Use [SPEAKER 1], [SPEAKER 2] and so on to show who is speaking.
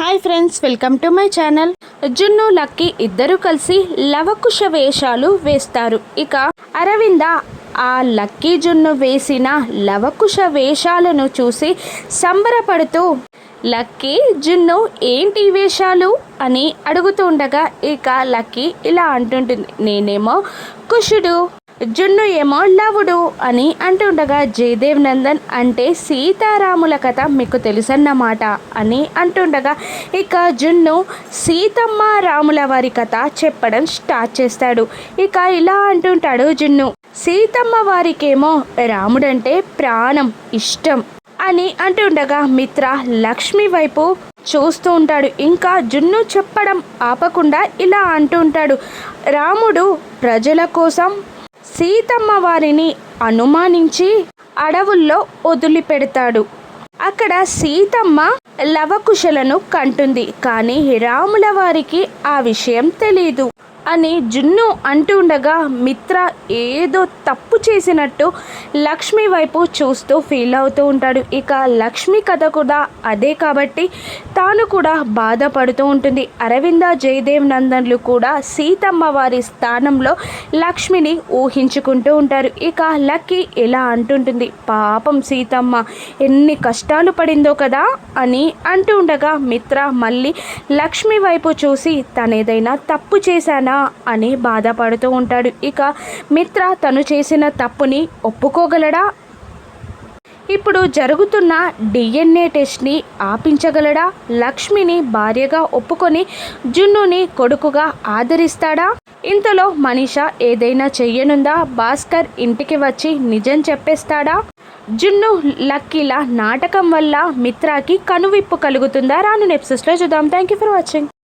[SPEAKER 1] Hi friends welcome to my channel. జున్ను lucky ఇద్దరు కలిసి లవకుశ వేషాలు వేస్తారు. ఇక అరవింద ఆ లక్కీ జున్ను వేసిన లవకుశ వేషాలను చూసి సంబరపడుతూ లక్కీ జున్ను ఏంటి వేషాలు అని అడుగుతూ ఉండగా ఇక లక్కీ ఇలా అంటుంటుంది నేనేమో కుషుడు జున్ను ఏమో లవుడు అని అంటుండగా జయదేవ్ నందన్ అంటే సీతారాముల కథ మీకు తెలుసన్నమాట అని అంటుండగా ఇక జున్ను సీతమ్మ రాముల వారి కథ చెప్పడం స్టార్ట్ చేస్తాడు. ఇక ఇలా అంటుంటాడు జున్ను సీతమ్మ వారికేమో రాముడంటే ప్రాణం ఇష్టం అని అంటుండగా మిత్ర లక్ష్మి వైపు చూస్తూ ఉంటాడు. ఇంకా జున్ను చెప్పడం ఆపకుండా ఇలా అంటుంటాడు రాముడు ప్రజల కోసం సీతమ్మ వారిని అనుమానించి అడవుల్లో వదిలిపెడతాడు. అక్కడ సీతమ్మ లవకుశలను కంటుంది. కానీ రాముల వారికి ఆ విషయం తెలియదు అని జున్ను అంటుండగా మిత్ర ఏదో తప్పు చేసినట్టు లక్ష్మి వైపు చూస్తూ ఫీల్ అవుతూ ఉంటాడు. ఇక లక్ష్మి కథ కూడా అదే కాబట్టి తాను కూడా బాధపడుతూ ఉంటుంది. అరవింద జయదేవ్ నందన్లు కూడా సీతమ్మ వారి స్థానంలో లక్ష్మిని ఊహించుకుంటూ ఉంటారు. ఇక లక్కీ ఎలా అంటుంటుంది పాపం సీతమ్మ ఎన్ని కష్టాలు పడిందో కదా అని అంటూ ఉండగా మిత్ర మళ్ళీ లక్ష్మి వైపు చూసి తనేదైనా తప్పు చేశానా? అని బాధపడుతూ ఉంటాడు. ఇక మిత్ర తను చేసిన తప్పుని ఒప్పుకోగలడా? ఇప్పుడు జరుగుతున్న డిఎన్ఏ టెస్ట్ని ఆపించగలడా? లక్ష్మిని భార్యగా ఒప్పుకొని జున్నుని కొడుకుగా ఆదరిస్తాడా? ఇంతలో మనీష ఏదైనా చెయ్యనుందా? భాస్కర్ ఇంటికి వచ్చి నిజం చెప్పేస్తాడా? జున్ను లక్కీల నాటకం వల్ల మిత్రాకి కనువిప్పు కలుగుతుందా? రాను నెప్సెస్లో చూద్దాం. Thank you for watching